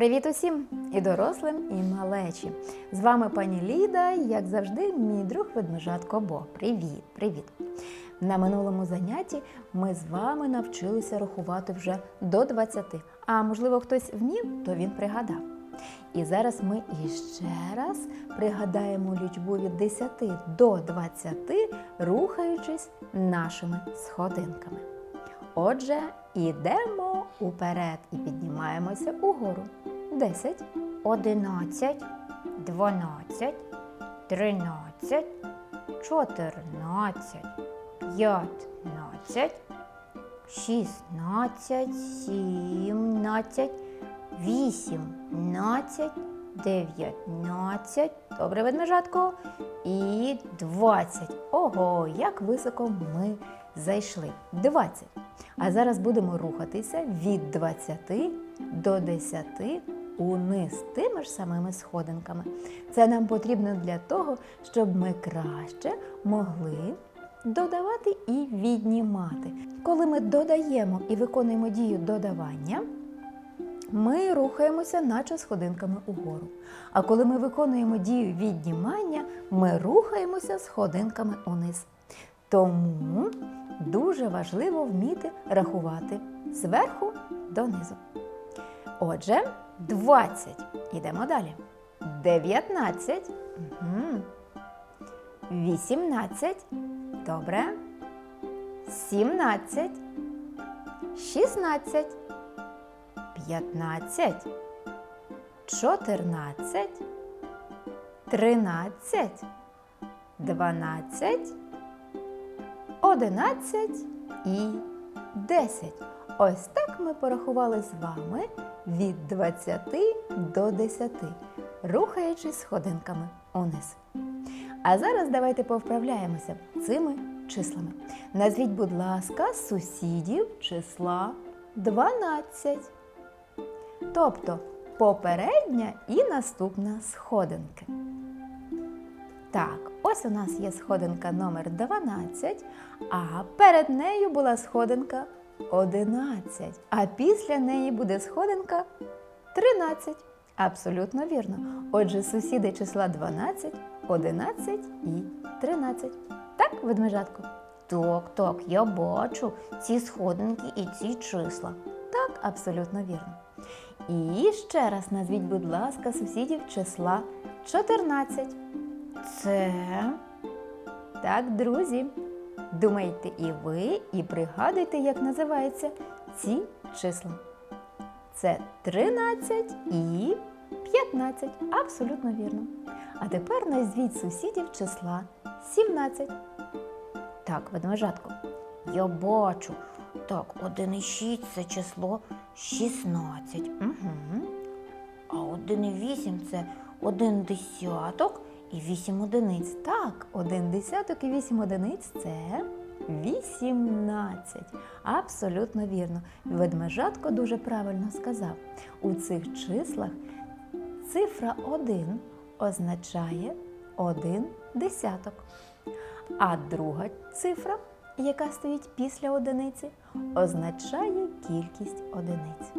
Привіт усім і дорослим, і малечі. З вами пані Ліда, і, як завжди, мій друг ведмежатко Бо. Привіт, привіт! На минулому занятті ми з вами навчилися рахувати вже до 20. А можливо, хтось вмів, то він пригадав. І зараз ми іще раз пригадаємо лічбу від 10 до 20, рухаючись нашими сходинками. Отже, ідемо уперед і піднімаємося угору. 10, 11, 12, 13, 14, 15, 16, 17, 18, 19, Добре, ведмежатко. І 20. Ого, як високо ми зайшли. 20. А зараз будемо рухатися від 20 до 10 униз тими ж самими сходинками. Це нам потрібно для того, щоб ми краще могли додавати і віднімати. Коли ми додаємо і виконуємо дію додавання, ми рухаємося, наче сходинками угору. А коли ми виконуємо дію віднімання, ми рухаємося сходинками униз. Тому дуже важливо вміти рахувати зверху донизу. Отже, 20. Ідемо далі. 19. Угу. 18. Добре. 17. 16. 15, 14, 13, 12, 11 і 10. Ось так ми порахували з вами від 20 до 10, рухаючись сходинками униз. А зараз давайте повправляємося цими числами. Назвіть, будь ласка, сусідів числа 12. Тобто попередня і наступна сходинки. Так, ось у нас є сходинка номер 12, а перед нею була сходинка 11, а після неї буде сходинка 13. Абсолютно вірно. Отже, сусіди числа 12, 11 і 13. Так, ведмежатко? Так, так, я бачу ці сходинки і ці числа. Так, абсолютно вірно. І ще раз назвіть, будь ласка, сусідів числа 14. Це Так, друзі, думайте і ви, і пригадуйте, як називаються ці числа. Це 13 і 15. Абсолютно вірно. А тепер назвіть сусідів числа 17. так, ведмежатко. Я бачу. Так, 1,6 це число 16. Угу. А 1,8 це 1 десяток і 8 одиниць. Так, один десяток і вісім одиниць це 18. Абсолютно вірно. Ведмежатко дуже правильно сказав. У цих числах цифра 1 означає один десяток. А друга цифра, яка стоїть після одиниці, означає кількість одиниць.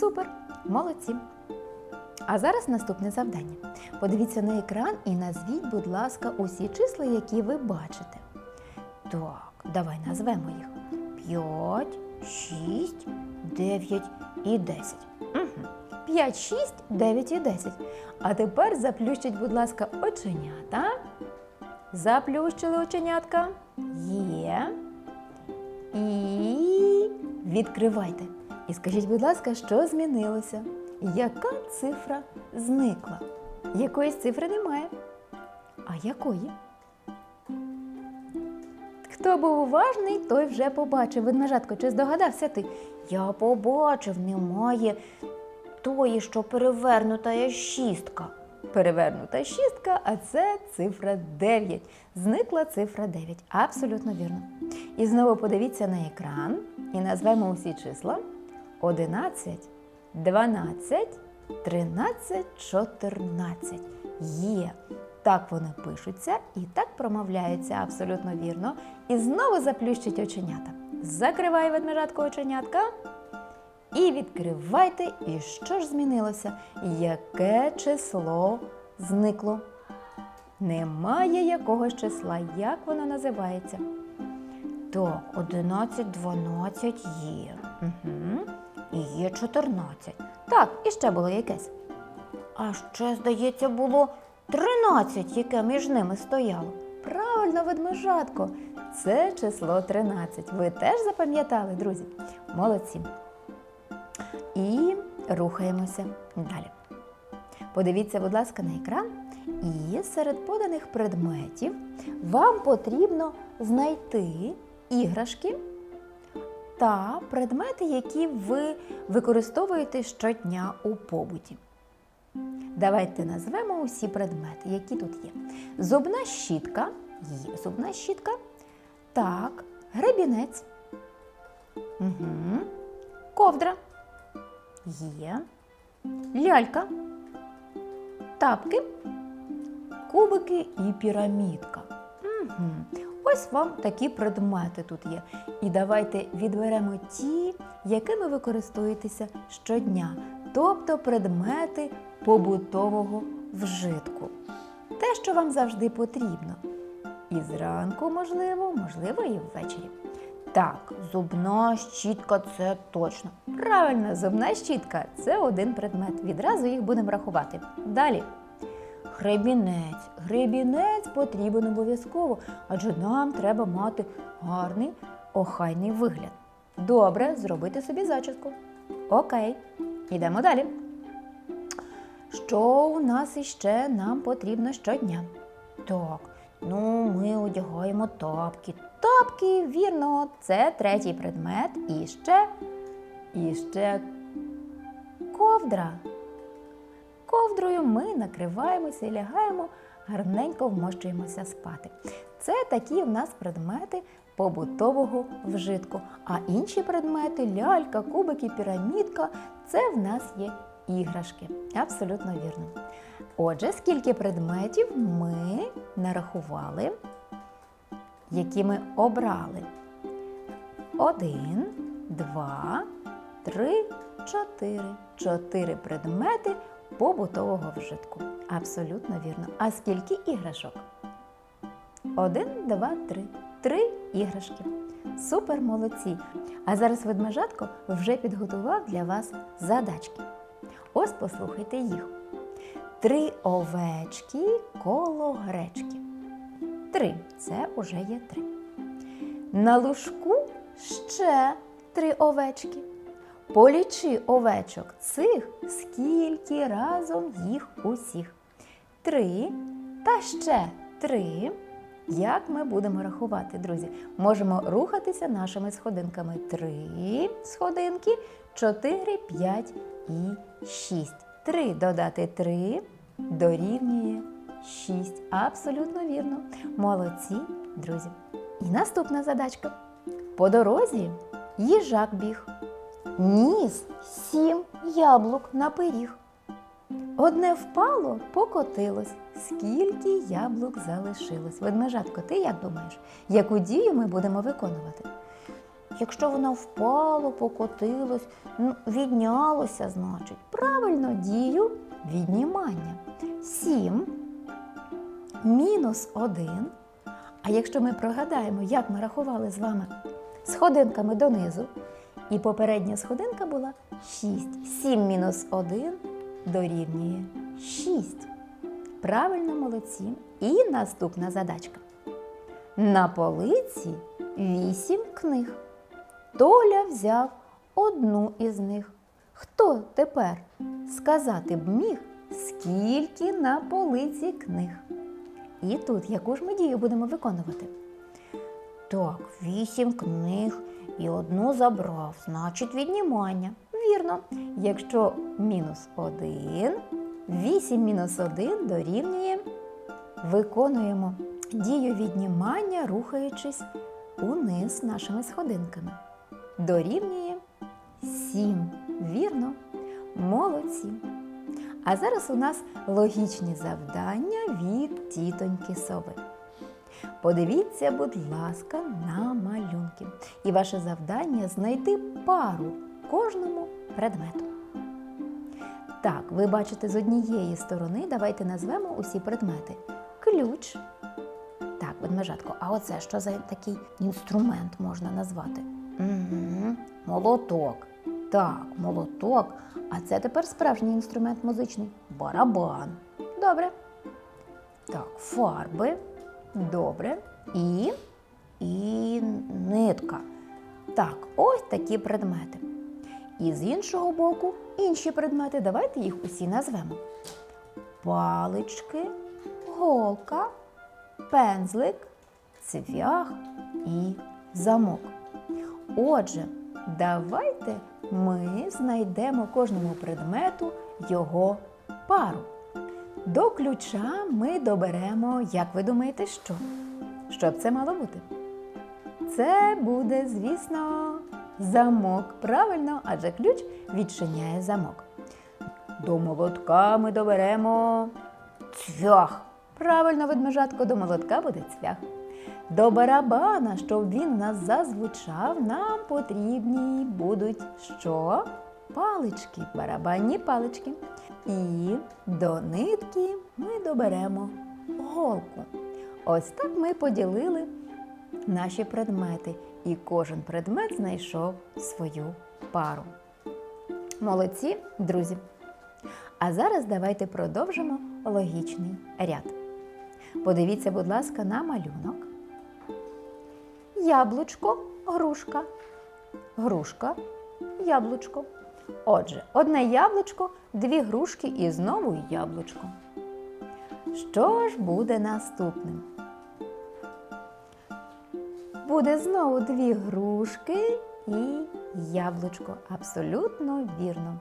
Супер! Молодці! А зараз наступне завдання. Подивіться на екран і назвіть, будь ласка, усі числа, які ви бачите. Так, давай назвемо їх. 5, 6, 9 і 10. Угу. 5, 6, 9 і 10. А тепер заплющіть, будь ласка, оченята. Заплющили оченятка. Є. І відкривайте. І скажіть, будь ласка, що змінилося? Яка цифра зникла? Якоїсь цифри немає. А якої? Хто був уважний, той вже побачив. Ведмежатко, чи здогадався ти? Я побачив, немає тої, що перевернута є шістка. Перевернута шістка, а це цифра 9. Зникла цифра 9. Абсолютно вірно. І знову подивіться на екран і назвемо усі числа 11, 12, 13, 14. Є. Так вони пишуться і так промовляються абсолютно вірно. І знову заплющить оченята. Закривай ведмежатко оченятка. І відкривайте, і що ж змінилося? Яке число зникло? Немає якогось числа. Як воно називається? Так, 11, 12 є. Угу. І є 14. Так, і ще було якесь. А ще, здається, було 13, яке між ними стояло. Правильно, ведмежатко. Це число 13. Ви теж запам'ятали, друзі? Молодці. І рухаємося далі. Подивіться, будь ласка, на екран. І серед поданих предметів вам потрібно знайти іграшки та предмети, які ви використовуєте щодня у побуті. Давайте назвемо усі предмети, які тут є. Зубна щітка, є зубна щітка. Так, гребінець. Угу. Ковдра. Є. Лялька. Тапки. Кубики і пірамідка. Угу. Ось вам такі предмети тут є. І давайте відберемо ті, якими ви користуєтеся щодня, тобто предмети побутового вжитку. Те, що вам завжди потрібно. І зранку, можливо, можливо, і ввечері. Так, зубна щітка це точно. Правильно, зубна щітка це один предмет. Відразу їх будемо рахувати. Далі. Гребінець. Гребінець потрібен обов'язково, адже нам треба мати гарний охайний вигляд. Добре, зробити собі зачіску. Окей, йдемо далі. Що у нас іще нам потрібно щодня? Так, ну ми одягаємо тапки. Тапки, вірно, це третій предмет. І ще, і ще ковдра. Ковдрою ми накриваємося і лягаємо, гарненько вмощуємося спати. Це такі в нас предмети побутового вжитку. А інші предмети лялька, кубики, пірамідка це в нас є іграшки. Абсолютно вірно. Отже, скільки предметів ми нарахували, які ми обрали? Один, два, три, чотири. Чотири предмети побутового вжитку. Абсолютно вірно. А скільки іграшок? Один, два, три. Три іграшки. Супер молодці! А зараз ведмежатко вже підготував для вас задачки. Ось послухайте їх. Три овечки коло гречки. Три. Це уже є три. На лужку ще три овечки. Полічи овечок цих, скільки разом їх усіх. Три та ще три. Як ми будемо рахувати, друзі? Можемо рухатися нашими сходинками. Три сходинки, чотири, п'ять і шість. Три додати три дорівнює шість. Абсолютно вірно. Молодці, друзі. І наступна задачка. По дорозі їжак біг. Ніс сім яблук на пиріг. Одне впало, покотилось. Скільки яблук залишилось? Ведмежатко, ти як думаєш, яку дію ми будемо виконувати? Якщо воно впало, покотилось, ну, віднялося, значить. Правильно, дію віднімання. Сім мінус один. А якщо ми прогадаємо, як ми рахували з вами сходинками донизу, і попередня сходинка була 6. 7 мінус 1 дорівнює 6. Правильно, молодці. І наступна задачка. На полиці 8 книг. Толя взяв одну із них. Хто тепер сказати б міг, скільки на полиці книг? І тут яку ж ми дію будемо виконувати? Так, вісім книг і одну забрав, значить віднімання. Вірно, якщо мінус один, 8 мінус 1 дорівнює, виконуємо дію віднімання, рухаючись униз нашими сходинками. Дорівнює 7. Вірно, молодці. А зараз у нас логічні завдання від тітоньки сови. Подивіться, будь ласка, на малюнки. І ваше завдання знайти пару кожному предмету. Так, ви бачите з однієї сторони, давайте назвемо усі предмети. Ключ. Так, ведмежатко, а оце що за такий інструмент можна назвати? Угу, молоток. Так, молоток. А це тепер справжній інструмент музичний барабан. Добре. Так, фарби. Добре. І, і нитка. Так, ось такі предмети. І з іншого боку інші предмети. Давайте їх усі назвемо: палички, голка, пензлик, цвях і замок. Отже, давайте ми знайдемо кожному предмету його пару. До ключа ми доберемо, як ви думаєте, що? Що б це мало бути? Це буде, звісно, замок. Правильно, адже ключ відчиняє замок. До молотка ми доберемо цвях. Правильно, ведмежатко, до молотка буде цвях. До барабана, щоб він нас зазвучав, нам потрібні будуть що? Палички, барабанні палички. І до нитки ми доберемо голку. Ось так ми поділили наші предмети, і кожен предмет знайшов свою пару. Молодці, друзі! А зараз давайте продовжимо логічний ряд. Подивіться, будь ласка, на малюнок. Яблучко, грушка. Грушка, яблучко. Отже, одне яблучко, дві грушки і знову яблучко. Що ж буде наступним? Буде знову дві грушки і яблучко. Абсолютно вірно.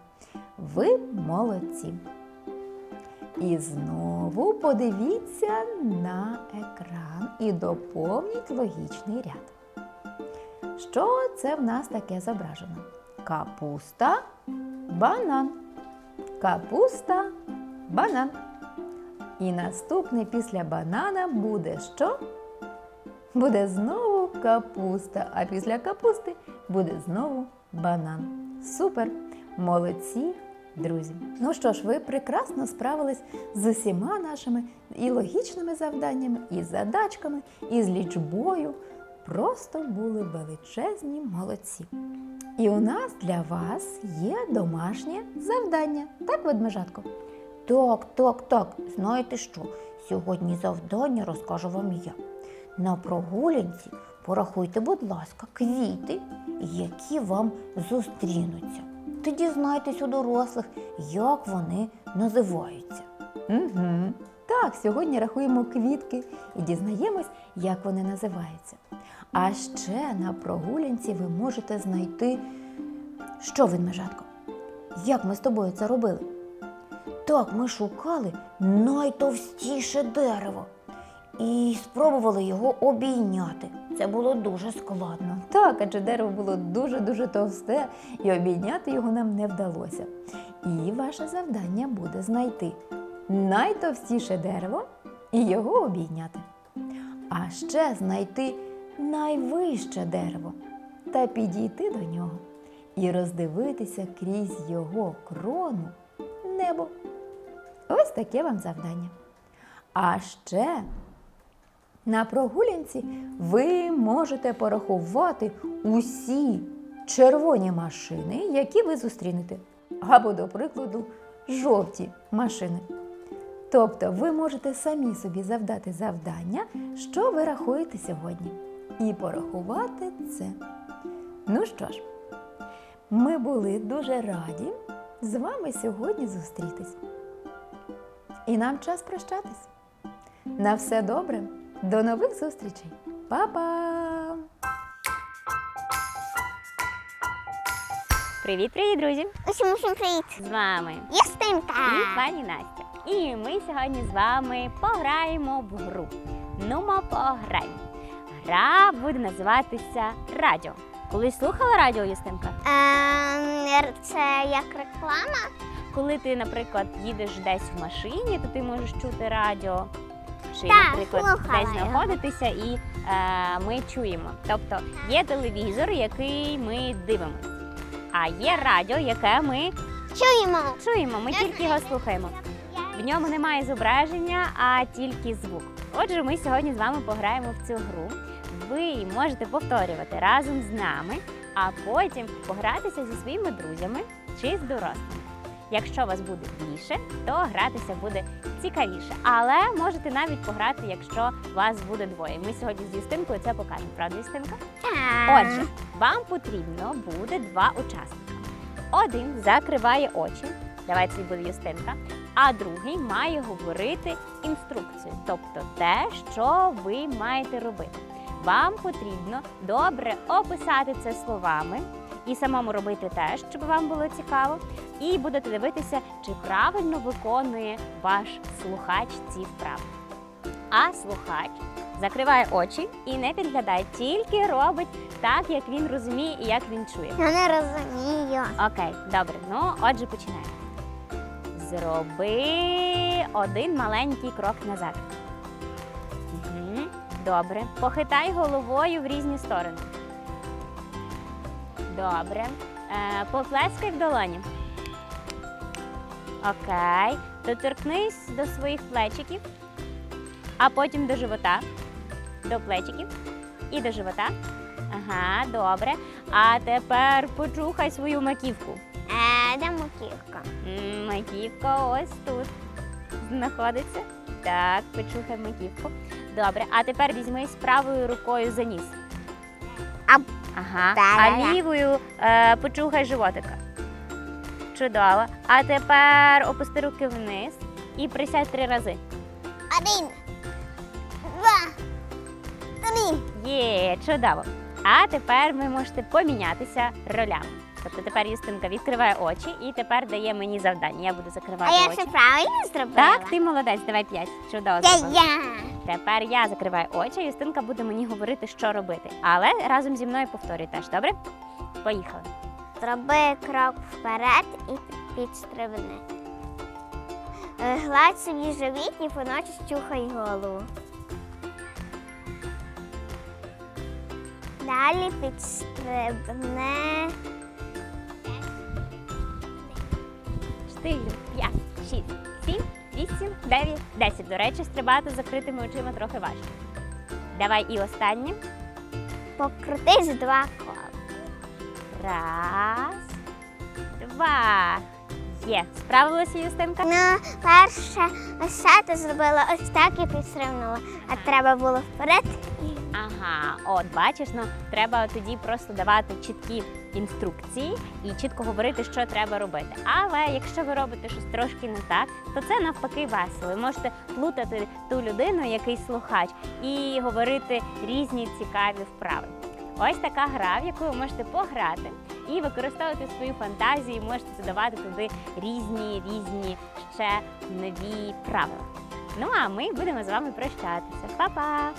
Ви молодці. І знову подивіться на екран і доповніть логічний ряд. Що це в нас таке зображено? Капуста, банан. Капуста, банан. І наступний після банана буде що? Буде знову капуста, а після капусти буде знову банан. Супер! Молодці, друзі! Ну що ж, ви прекрасно справились з усіма нашими і логічними завданнями, і задачками, і з лічбою. Просто були величезні молодці. І у нас для вас є домашнє завдання. Так, ведмежатко? Так, так, так. Знаєте що? Сьогодні завдання розкажу вам я. На прогулянці порахуйте, будь ласка, квіти, які вам зустрінуться. Ти дізнаєтесь у дорослих, як вони називаються. Угу. Так, сьогодні рахуємо квітки і дізнаємось, як вони називаються. А ще на прогулянці ви можете знайти, що ведмежатко? Як ми з тобою це робили? Так, ми шукали найтовстіше дерево і спробували його обійняти. Це було дуже складно. Так, адже дерево було дуже-дуже товсте, і обійняти його нам не вдалося. І ваше завдання буде знайти найтовстіше дерево і його обійняти. А ще знайти найвище дерево та підійти до нього і роздивитися крізь його крону небо. Ось таке вам завдання. А ще на прогулянці ви можете порахувати усі червоні машини, які ви зустрінете. Або, до прикладу, жовті машини. Тобто ви можете самі собі завдати завдання, що ви рахуєте сьогодні, і порахувати це. Ну що ж, ми були дуже раді з вами сьогодні зустрітись. І нам час прощатись. На все добре, до нових зустрічей. Па-па! Привіт, привіт, друзі! Усім усім привіт! З вами Ястинка! і пані Настя. І ми сьогодні з вами пограємо в гру. Нумо пограємо. Гра буде називатися Радіо. Колись слухала радіо, Юстинка? Ем, це як реклама? Коли ти, наприклад, їдеш десь в машині, то ти можеш чути радіо. Чи, Так, наприклад, слухала десь знаходитися і е, ми чуємо. Тобто є телевізор, який ми дивимося. А А є радіо, яке ми Чуємо. чуємо, ми тільки його слухаємо. В ньому немає зображення, а тільки звук. Отже, ми сьогодні з вами пограємо в цю гру. Ви можете повторювати разом з нами, а потім погратися зі своїми друзями чи з дорослими. Якщо вас буде більше, то гратися буде цікавіше. Але можете навіть пограти, якщо вас буде двоє. Ми сьогодні з Юстинкою це покажемо, правда, Юстинка? Отже, вам потрібно буде два учасника. Один закриває очі, давай це буде Юстинка, а другий має говорити інструкцію, тобто те, що ви маєте робити. Вам потрібно добре описати це словами і самому робити теж, щоб вам було цікаво. І будете дивитися, чи правильно виконує ваш слухач ці вправи. А слухач закриває очі і не підглядає, тільки робить так, як він розуміє і як він чує. Я не розумію. Окей, добре. Ну, отже, починаємо. Зроби один маленький крок назад. Добре. Похитай головою в різні сторони. Добре. Е, поплескай в долоні. Окей. Доторкнись до своїх плечиків, а потім до живота, до плечиків і до живота. Ага, добре. А тепер почухай свою маківку. Е, де маківка? Маківка ось тут знаходиться. Так, почухай маківку. Добре, а тепер візьмись правою рукою за ніс. Ага. А лівою е, почухай животика. Чудово. А тепер опусти руки вниз і присядь три рази. Один. Два. Три. Є, чудово. А тепер ви можете помінятися ролями. Тобто тепер Юстинка відкриває очі і тепер дає мені завдання. Я буду закривати А я очі. все правильно зробила? Так, ти молодець, давай п'ять. Чудово. Я, зробила. я. Тепер я закриваю очі, Юстинка буде мені говорити, що робити. Але разом зі мною повторюй теж, добре? Поїхали. Зроби крок вперед і підстрибни. Е, Гладь собі живіт і поночі чухай голову. Далі підстрибни. 4, 5, 6, 7, 8, 9, 10. До речі, стрибати з закритими очима трохи важче. Давай і останнє. Покрутись два кола. Раз, два. Є. Справилася Юстинка? Ну, перше, ось ти зробила ось так і підстрибнула. А треба було вперед. і- Ага, от бачиш, ну треба тоді просто давати чіткі інструкції і чітко говорити, що треба робити. Але якщо ви робите щось трошки не так, то це навпаки весело. Ви можете плутати ту людину, який слухач, і говорити різні цікаві вправи. Ось така гра, в яку ви можете пограти і використовувати свою фантазію, можете додавати туди різні різні ще нові правила. Ну а ми будемо з вами прощатися. Па-па!